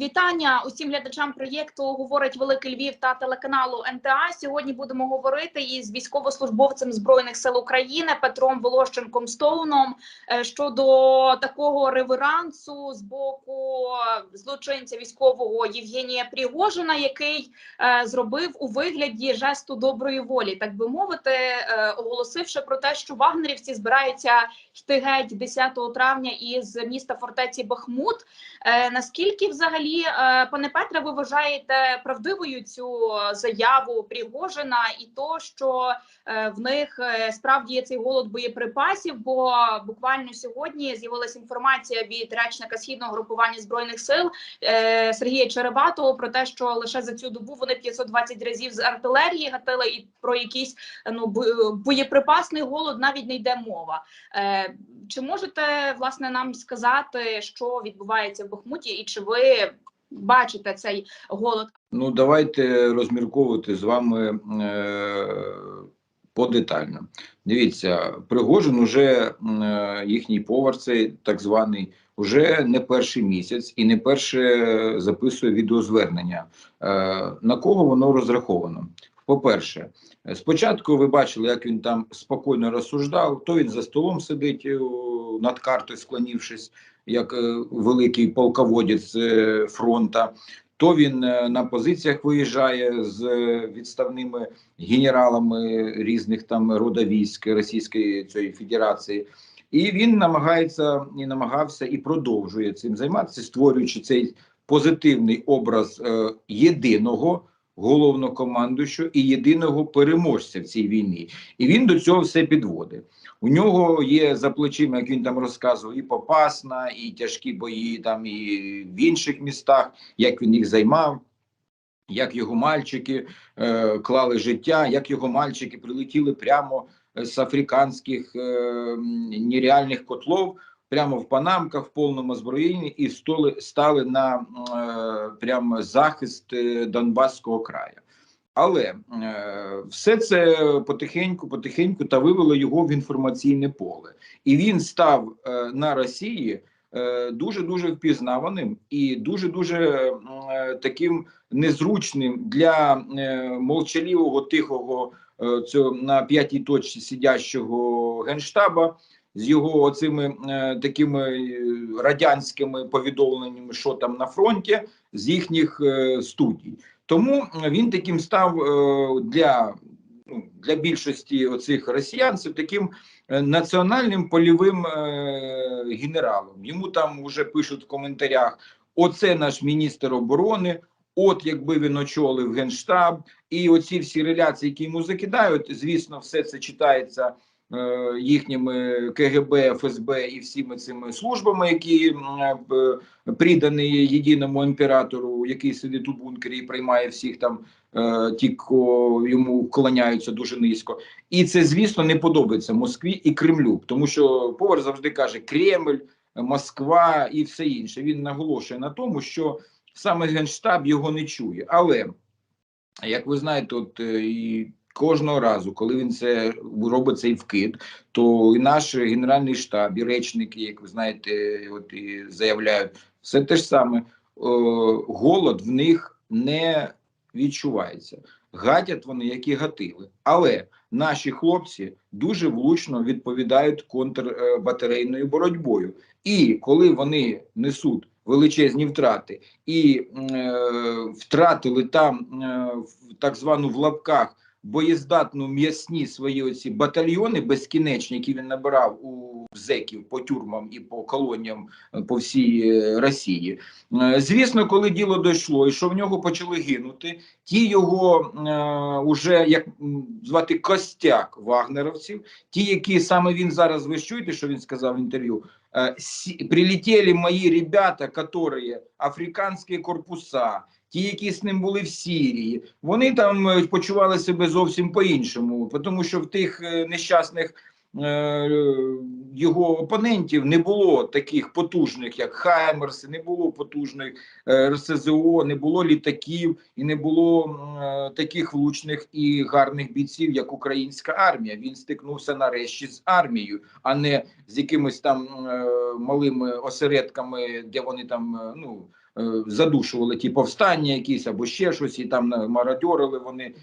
Вітання усім глядачам проєкту говорить Великий Львів та телеканалу НТА. Сьогодні будемо говорити із військовослужбовцем збройних сил України Петром Волощенком Стоуном е, щодо такого реверансу з боку злочинця військового Євгенія Пригожина, який е, зробив у вигляді жесту доброї волі, так би мовити, е, оголосивши про те, що вагнерівці збираються йти геть 10 травня із міста фортеці Бахмут. Наскільки взагалі, е, пане Петре, ви вважаєте правдивою цю заяву Пригожина і то, що е, в них е, справді є цей голод боєприпасів? Бо буквально сьогодні з'явилася інформація від речника східного групування збройних сил Сергія Черебатого про те, що лише за цю добу вони 520 разів з артилерії гатили, і про якийсь ну боєприпасний голод навіть не йде мова. Чи можете власне нам сказати, що відбувається в Бахмуті, і чи ви бачите цей голод? Ну, давайте розмірковувати з вами е, подетально. Дивіться, Пригожин уже е, їхній повар, цей так званий, уже не перший місяць і не перше записує відеозвернення. Е, на кого воно розраховано? По-перше, спочатку ви бачили, як він там спокійно розсуждав, то він за столом сидить е, над картою, склонившись, як е, великий полководець е, фронта. То він на позиціях виїжджає з відставними генералами різних там рода військ Російської цієї Федерації, і він намагається і намагався і продовжує цим займатися, створюючи цей позитивний образ е, єдиного головнокомандуючого і єдиного переможця в цій війні. І він до цього все підводить. У нього є за плечима, як він там розказував, і Попасна, і тяжкі бої там і в інших містах, як він їх займав. Як його мальчики е, клали життя, як його мальчики прилетіли прямо з африканських е, нереальних котлов, прямо в панамках, в повному озброєнні, і столи, стали на е, прямо захист е, Донбаського краю. Але е, все це потихеньку, потихеньку та вивело його в інформаційне поле, і він став е, на Росії дуже дуже впізнаваним і дуже дуже таким незручним для е, молчаливого тихого е, цього на п'ятій точці сидящого генштаба з його оцими е, такими е, радянськими повідомленнями, що там на фронті, з їхніх е, студій. Тому він таким став для, ну, для більшості оцих росіянців таким національним польовим генералом. Йому там вже пишуть в коментарях: оце наш міністр оборони. От якби він очолив генштаб, і оці всі реляції, які йому закидають, звісно, все це читається їхніми КГБ, ФСБ і всіми цими службами, які е, придані єдиному імператору, який сидить у бункері і приймає всіх там е, ті, кого йому вклоняються дуже низько. І це, звісно, не подобається Москві і Кремлю, тому що повар завжди каже Кремль, Москва і все інше. Він наголошує на тому, що саме генштаб його не чує. Але як ви знаєте, от е, і кожного разу, коли він це робить цей вкид, то і наш генеральний штаб, і речники, як ви знаєте, от і заявляють, все те ж саме. Е, голод в них не відчувається. Гатять вони, як і гатили. Але наші хлопці дуже влучно відповідають контрбатарейною боротьбою. І коли вони несуть величезні втрати і е, втратили там е, так звану в лапках боєздатну м'ясні свої оці батальйони безкінечні, які він набирав у зеків по тюрмам і по колоніям е, по всій е, Росії. Е, Звісно, коли діло дійшло, і що в нього почали гинути, ті його е, уже як звати костяк вагнеровців, ті, які саме він зараз ви чуєте, що він сказав в інтерв'ю. Прилетели мої ребята, которые африканські корпуса, ті, які з ним були в Сирії, вони там е, почували себе зовсім по-іншому, тому що в тих е, нещасних е, його опонентів не було таких потужних, як Хаймерс, не було потужних РСЗО, не було літаків і не було таких влучних і гарних бійців, як українська армія. Він стикнувся нарешті з армією, а не з якимись там малими осередками, де вони там ну задушували ті повстання, якісь або ще щось, і там е, мародьорили вони,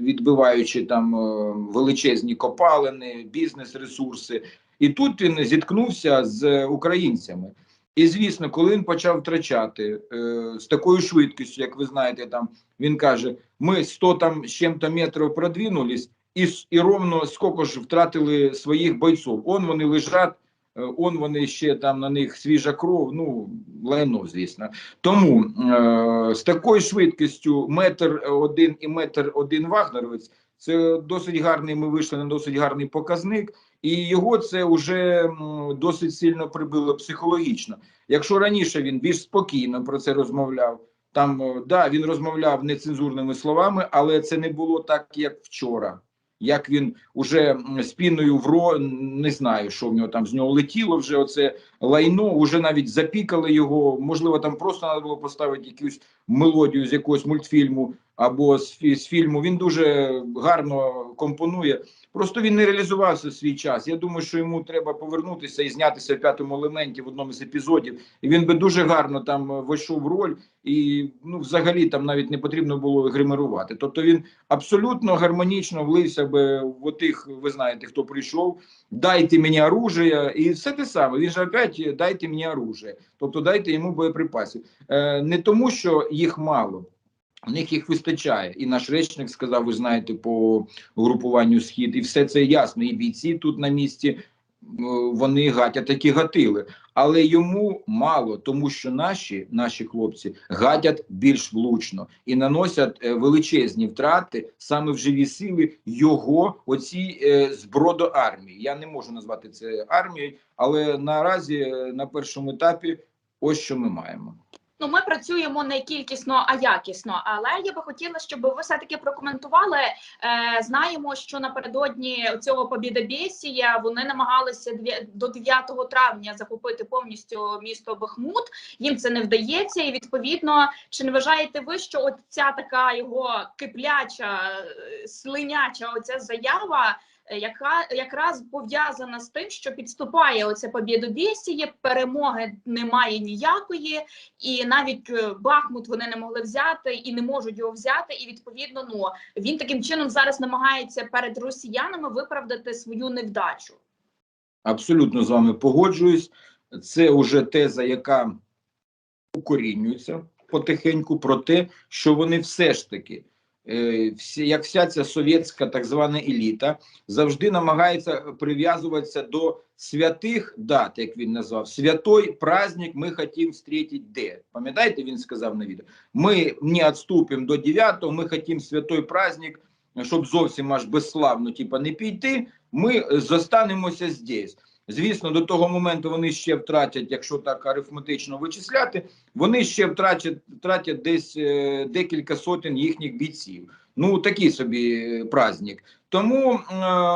відбиваючи там е, величезні копалини, бізнес-ресурси. І тут він зіткнувся з українцями. І звісно, коли він почав втрачати е, з такою швидкістю, як ви знаєте, там він каже: ми 100 там з чим-то метрів продвинулись, і, і ровно скільки ж втратили своїх бойців. Он вони лежать, е, он вони ще там на них свіжа кров. Ну лайно, звісно. Тому е, з такою швидкістю метр один і метр один вагнеровець. Це досить гарний. Ми вийшли на досить гарний показник, і його це вже досить сильно прибило психологічно. Якщо раніше він більш спокійно про це розмовляв, там е, да він розмовляв нецензурними словами, але це не було так, як вчора. Як він уже спіною в ро не знаю, що в нього там з нього летіло вже оце лайно, вже навіть запікали його. Можливо, там просто треба було поставити якусь мелодію з якогось мультфільму або з, з фільму. Він дуже гарно компонує. Просто він не реалізувався в свій час. Я думаю, що йому треба повернутися і знятися в п'ятому елементі в одному з епізодів. І він би дуже гарно там е, вийшов роль, і ну, взагалі там навіть не потрібно було гримерувати. Тобто він абсолютно гармонічно влився би в отих, ви знаєте, хто прийшов. Дайте мені оружие, і все те саме. Він же опять дайте мені оружие, тобто дайте йому боєприпасів. Е, не тому, що їх мало. У них їх вистачає, і наш речник сказав: ви знаєте, по групуванню схід, і все це ясно. І бійці тут на місці е, вони гатять такі гатили, але йому мало, тому що наші наші хлопці гатять більш влучно і наносять е, величезні втрати саме в живі сили його оцій е, збродоармії. Я не можу назвати це армією, але наразі на першому етапі ось що ми маємо. Ну, ми працюємо не кількісно, а якісно. Але я би хотіла, щоб ви все таки прокоментували. Е, знаємо, що напередодні цього побідобєсія вони намагалися до 9 травня захопити повністю місто Бахмут. Їм це не вдається, і відповідно, чи не вважаєте ви, що от ця така його кипляча, е, слиняча оця заява? Е, Яка якраз пов'язана з тим, що підступає оце побєдобєсіє, перемоги немає ніякої, і навіть е, Бахмут вони не могли взяти і не можуть його взяти. І відповідно, ну він таким чином зараз намагається перед росіянами виправдати свою невдачу. Абсолютно з вами погоджуюсь. Це вже теза, яка укорінюється потихеньку про те, що вони все ж таки, як вся ця совєтська так звана еліта, завжди намагається прив'язуватися до святих дат, як він назвав. Святой праздник ми хотім зустріти де. Пам'ятаєте, він сказав на відео? Ми не відступимо до 9, ми хотім святой праздник, щоб зовсім аж безславно, типа, не піти. Ми е, зостанемося здесь. Звісно, до того моменту вони ще втратять, якщо так арифметично вичисляти, вони ще втратять, втратять десь е, декілька сотень їхніх бійців. Ну такий собі е, праздник. Тому е,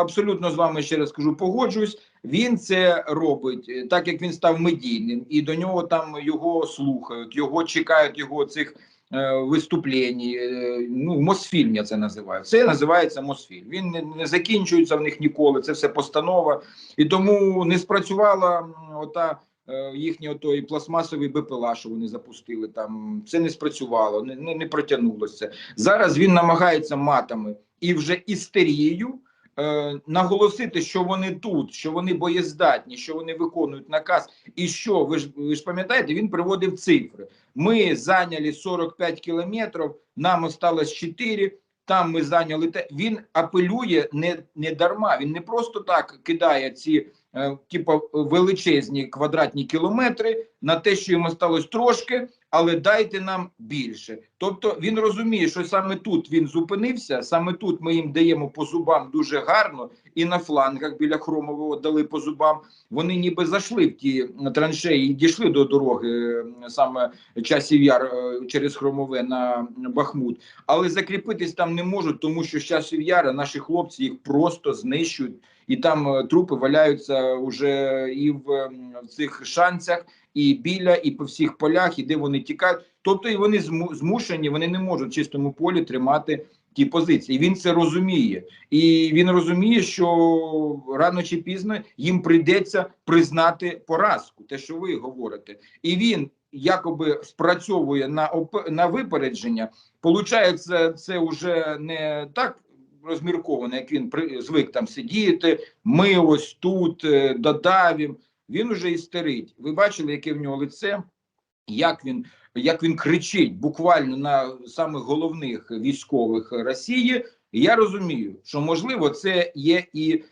абсолютно з вами ще раз кажу, погоджуюсь. Він це робить так, як він став медійним, і до нього там його слухають, його чекають, його цих е, виступлень. е, Ну, Мосфільм я це називаю. Це називається Мосфільм. Він не, не закінчується в них ніколи. Це все постанова. І тому не спрацювала ота е, їхній отой пластмасовий БПЛА, що вони запустили там. Це не спрацювало, не, не, не протягнулося. Зараз він намагається матами і вже істерією е, наголосити, що вони тут, що вони боєздатні, що вони виконують наказ. І що ви ж ви ж пам'ятаєте, він приводив цифри. Ми зайняли 45 кілометрів, нам осталось 4, там ми зайняли те. Він апелює не, не дарма. Він не просто так кидає ці е, типу, величезні квадратні кілометри на те, що йому сталося трошки, але дайте нам більше. Тобто він розуміє, що саме тут він зупинився, саме тут ми їм даємо по зубам дуже гарно, і на флангах біля Хромового дали по зубам. Вони ніби зайшли в ті траншеї і дійшли до дороги саме часів яр е, через Хромове на Бахмут, але закріпитись там не можуть, тому що з часів яра наші хлопці їх просто знищують, і там е, трупи валяються уже і в цих шанцях, і біля, і по всіх полях, і де вони тікають. Тобто, і вони зму- змушені, вони не можуть в чистому полі тримати ті позиції. Він це розуміє, і він розуміє, що рано чи пізно їм прийдеться признати поразку, те, що ви говорите, і він якоби спрацьовує на оп- на випередження, получається, це вже не так розмірковано, як він при звик там сидіти. Ми ось тут е, додавім. Він уже істерить. Ви бачили, яке в нього лице, як він, як він кричить буквально на самих головних військових Росії. Я розумію, що можливо це є і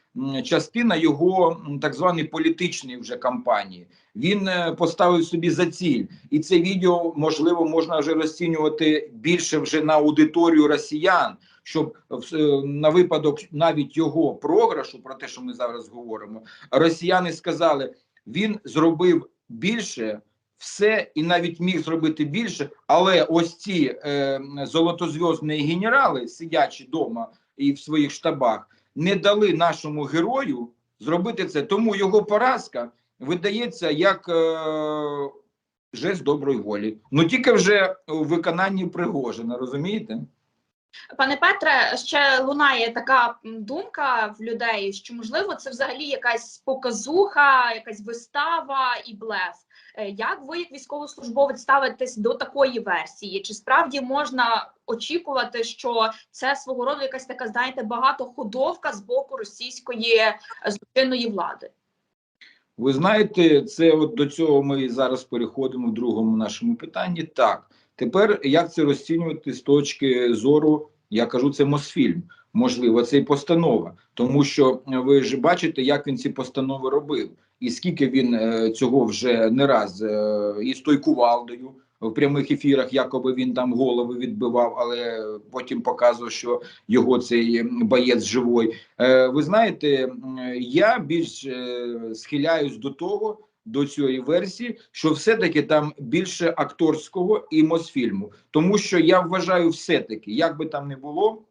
частина його так званої політичної вже кампанії. Він е, поставив собі за ціль, і це відео можливо можна вже розцінювати більше вже на аудиторію росіян, щоб е, на випадок навіть його програшу, про те, що ми зараз говоримо, росіяни сказали, він зробив більше. Все і навіть міг зробити більше, але ось ці е, золотозв'язні генерали, сидячи вдома і в своїх штабах, не дали нашому герою зробити це. Тому його поразка видається як е, жест доброї волі. Ну тільки вже у виконанні Пригожина, розумієте? Пане Петре, ще лунає така думка в людей, що можливо це взагалі якась показуха, якась вистава і блеф. Е, Як ви, як військовослужбовець, ставитесь до такої версії? Чи справді можна очікувати, що це свого роду якась така, знаєте, багатоходовка з боку російської е, злочинної влади? Ви знаєте, це от до цього ми зараз переходимо в другому нашому питанні. Так, тепер як це розцінювати з точки зору, я кажу, це Мосфільм, можливо, це і постанова, тому що е, ви ж бачите, як він ці постанови робив, і скільки він е, цього вже не раз е, і з той кувалдою в прямих ефірах, якоби він там голови відбивав, але потім показував, що його цей боєць живой. Е, ви знаєте, я більш схиляюсь до того, до цієї версії, що все-таки там більше акторського і Мосфільму. Тому що я вважаю, все-таки, як би там не було,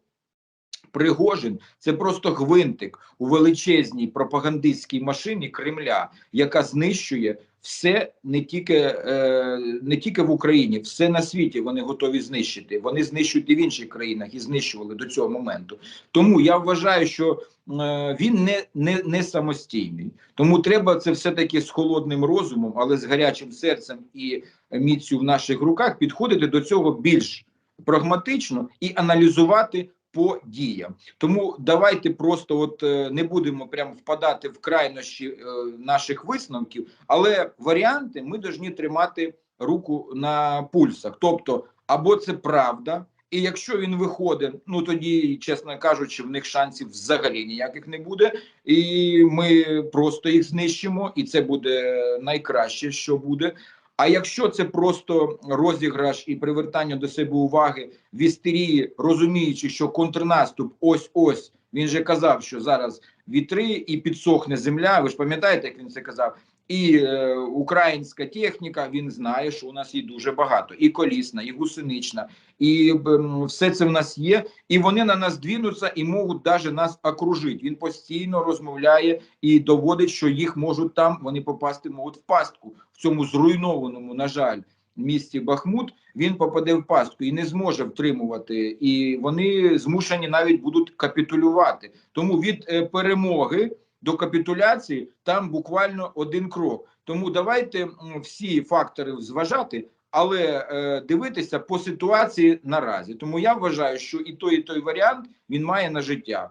Пригожин це просто гвинтик у величезній пропагандистській машині Кремля, яка знищує все не тільки, е, не тільки в Україні, все на світі вони готові знищити. Вони знищують і в інших країнах і знищували до цього моменту. Тому я вважаю, що е, він не, не, не самостійний. Тому треба це все-таки з холодним розумом, але з гарячим серцем і міцю в наших руках підходити до цього більш прагматично і аналізувати по діям. Тому давайте просто от е, не будемо прямо впадати в крайнощі е, наших висновків, але варіанти ми повинні тримати руку на пульсах. Тобто, або це правда. І якщо він виходить, ну тоді, чесно кажучи, в них шансів взагалі ніяких не буде, і ми просто їх знищимо, і це буде найкраще, що буде. А якщо це просто розіграш і привертання до себе уваги в істерії, розуміючи, що контрнаступ ось ось він же казав, що зараз вітри і підсохне земля. Ви ж пам'ятаєте, як він це казав? І е, українська техніка він знає, що у нас її дуже багато, і колісна, і гусенична, і м, все це в нас є. І вони на нас двінуться і можуть навіть нас окружити. Він постійно розмовляє і доводить, що їх можуть там вони попасти, можуть в пастку в цьому зруйнованому, на жаль, місті Бахмут. Він попаде в пастку і не зможе втримувати. І вони змушені навіть будуть капітулювати. Тому від е, перемоги до капітуляції там буквально один крок. Тому давайте всі фактори зважати, але е, дивитися по ситуації наразі. Тому я вважаю, що і той, і той варіант він має на життя.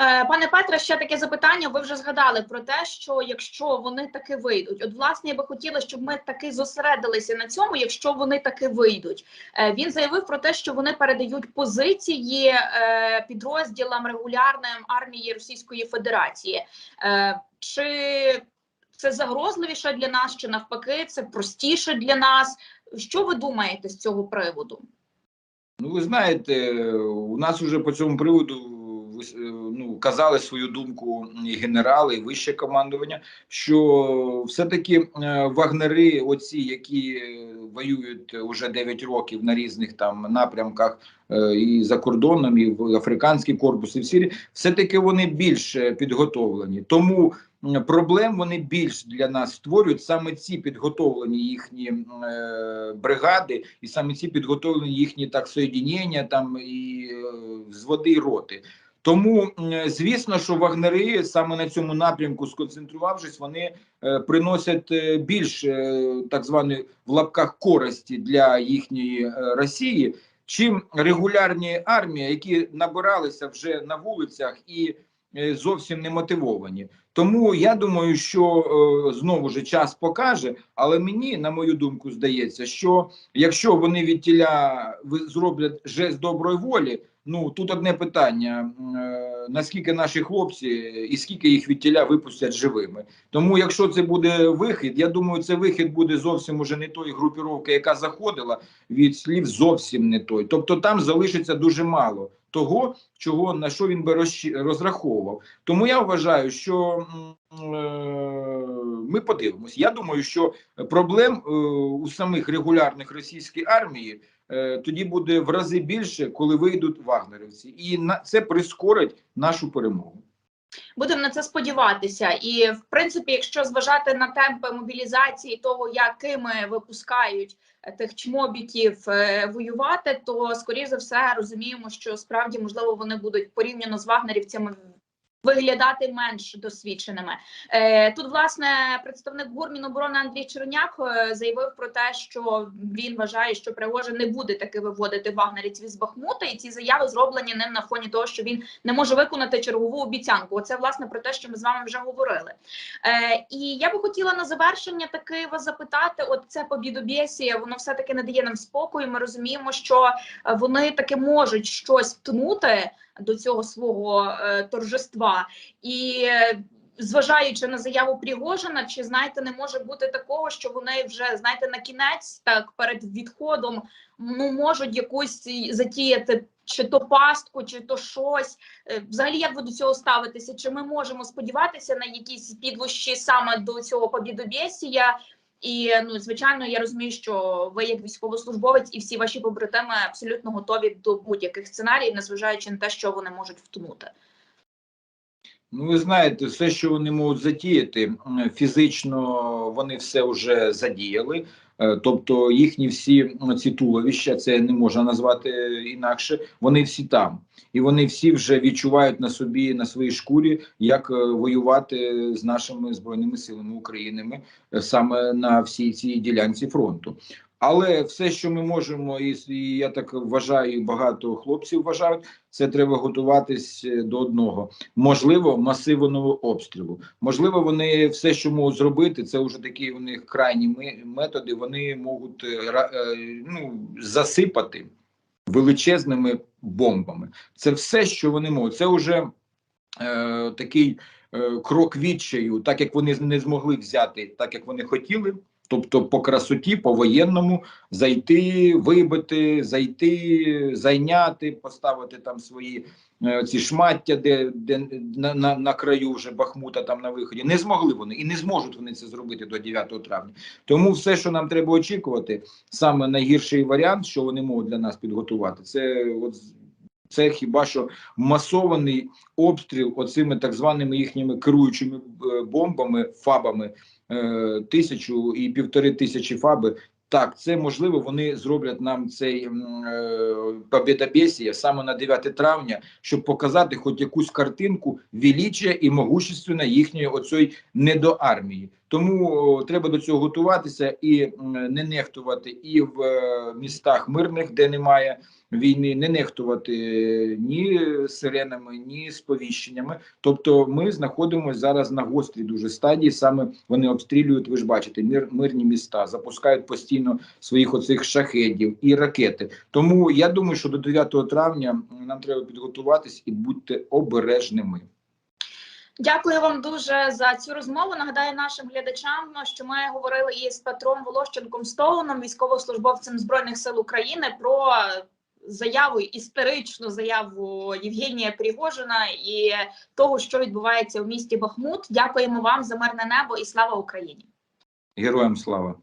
Е, Пане Петре, ще таке запитання. Ви вже згадали про те, що якщо вони таки вийдуть, от власне я би хотіла, щоб ми таки зосередилися на цьому, якщо вони таки вийдуть. Е, Він заявив про те, що вони передають позиції е, підрозділам регулярним армії Російської Федерації. Чи це загрозливіше для нас, чи навпаки, це простіше для нас? Що ви думаєте з цього приводу? Ну, ви знаєте, у нас уже по цьому приводу ну, казали свою думку і генерали, і вище командування, що все-таки е, вагнери, оці, які е, воюють уже 9 років на різних там напрямках е, і за кордоном, і в африканський корпус, і в Сирії, все-таки вони більш е, підготовлені. Тому проблем вони більш для нас створюють саме ці підготовлені їхні е, бригади, і саме ці підготовлені їхні так соєдінення там і е, взводи і роти. Тому, звісно, що вагнери саме на цьому напрямку, сконцентрувавшись, вони е, приносять е, більш е, так званої в лапках користі для їхньої Росії, чим регулярні армії, які набиралися вже на вулицях і зовсім не мотивовані. Тому я думаю, що знову ж час покаже, але мені, на мою думку, здається, що якщо вони від тіля зроблять жест доброї волі, ну тут одне питання: е, наскільки наші хлопці і скільки їх від тіля випустять живими. Тому, якщо це буде вихід, я думаю, це вихід буде зовсім уже не тої групіровки, яка заходила від слів, зовсім не той. Тобто там залишиться дуже мало того, чого на що він би розраховував. Тому я вважаю, що е, ми подивимось. Я думаю, що проблем е, у самих регулярних російській армії тоді буде в рази більше, коли вийдуть вагнерівці, і це прискорить нашу перемогу. Будемо на це сподіватися. І в принципі, якщо зважати на темпи мобілізації, того якими випускають е, тих чмобіків е, воювати, то скоріше за все розуміємо, що справді можливо вони будуть порівняно з вагнерівцями. Виглядати менш досвідченими Е, тут, власне, представник ГУР Міноборони Андрій Черняк е, заявив про те, що він вважає, що Пригожин не буде таки виводити вагнерівців з Бахмута, і ці заяви зроблені ним на фоні того, що він не може виконати чергову обіцянку. Оце власне про те, що ми з вами вже говорили. Е, і я би хотіла на завершення таки вас запитати: от це побідобєсія, воно все таки не дає нам спокою. Ми розуміємо, що вони таки можуть щось втнути до цього свого е, торжества і. е, Зважаючи на заяву Пригожина, чи знаєте, не може бути такого, що вони вже знаєте на кінець, так перед відходом ну можуть якусь затіяти чи то пастку, чи то щось. Е, Взагалі, як ви до цього ставитеся? Чи ми можемо сподіватися на якісь підвищі саме до цього побідобєсія? І ну звичайно, я розумію, що ви як військовослужбовець і всі ваші побратими абсолютно готові до будь-яких сценаріїв, незважаючи на те, що вони можуть втонути. Ну, ви знаєте, все, що вони можуть затіяти, фізично вони все вже задіяли. Е, Тобто їхні всі ці туловища, це не можна назвати інакше. Вони всі там, і вони всі вже відчувають на собі на своїй шкурі, як е, воювати з нашими збройними силами України е, саме на всій цій ділянці фронту. Але все, що ми можемо, і, я так вважаю, і багато хлопців вважають, це треба готуватись е, до одного можливо, масивного обстрілу. Можливо, вони все, що можуть зробити, це вже такі у них крайні методи. Вони можуть е, е, ну, засипати величезними бомбами. Це все, що вони можуть. Це вже е, такий е, крок відчаю, так як вони не змогли взяти, так як вони хотіли. Тобто по красоті, по воєнному зайти, вибити, зайти, зайняти, поставити там свої е, ці шмаття, де, де на, на, на краю вже Бахмута, там на виході. Не змогли вони і не зможуть вони це зробити до 9 травня. Тому все, що нам треба очікувати, саме найгірший варіант, що вони можуть для нас підготувати, це от це хіба що масований обстріл оцими так званими їхніми керуючими е, бомбами, фабами е, тисячу і півтори тисячі фаби. Так, це можливо, вони зроблять нам цей е, побєдобєсія саме на 9 травня, щоб показати хоч якусь картинку величия і могущественна їхньої оцої недоармії. Тому треба до цього готуватися і не нехтувати і в е, містах мирних, де немає війни, не нехтувати е, ні сиренами, ні сповіщеннями. Тобто, ми знаходимося зараз на гострій дуже стадії. Саме вони обстрілюють. Ви ж бачите, мир, мирні міста, запускають постійно своїх оцих шахедів і ракети. Тому я думаю, що до 9 травня нам треба підготуватись і бути обережними. Дякую вам дуже за цю розмову. Нагадаю нашим глядачам, що ми говорили із Петром Волощенком Стоуном, військовослужбовцем збройних сил України, про заяву істеричну заяву Євгенія Пригожина і того, що відбувається в місті Бахмут. Дякуємо вам за мирне небо і слава Україні. Героям слава!